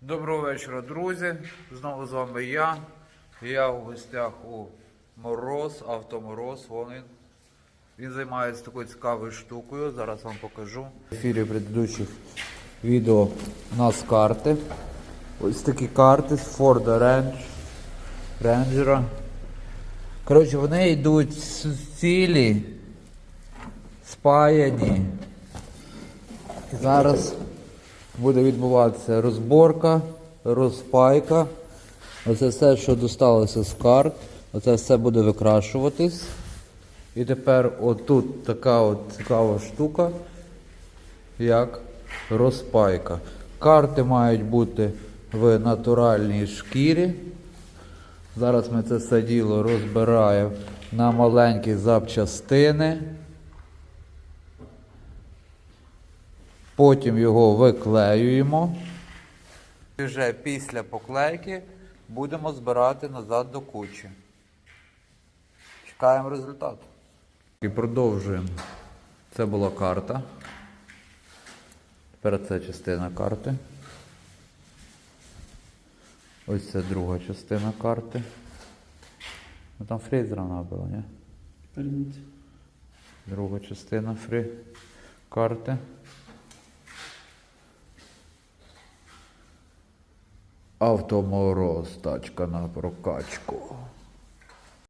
Доброго вечора, друзі. Знову з вами я. Я у гостях у Мороз, автомороз. Вон він. Займається такою цікавою штукою. Зараз вам покажу. В ефірі предыдущих відео у нас карти. Ось такі карти з Ford Range, Ranger. Коротше, вони йдуть цілі, спаяні. І зараз буде відбуватися розборка, розпайка. Оце все, що досталося з карт, оце все буде викрашуватись. І тепер отут така от цікава штука, як розпайка. Карти мають бути в натуральній шкірі. Зараз ми це все діло розбираємо на маленькі запчастини. Потім його виклеюємо. І вже після поклейки будемо збирати назад до кучі. Чекаємо результат. І продовжуємо. Це була карта. Тепер це частина карти. Ось це друга частина карти. Ну там фрезера набила, ні? Друга частина фрі карти. Автомороз, тачка на прокачку.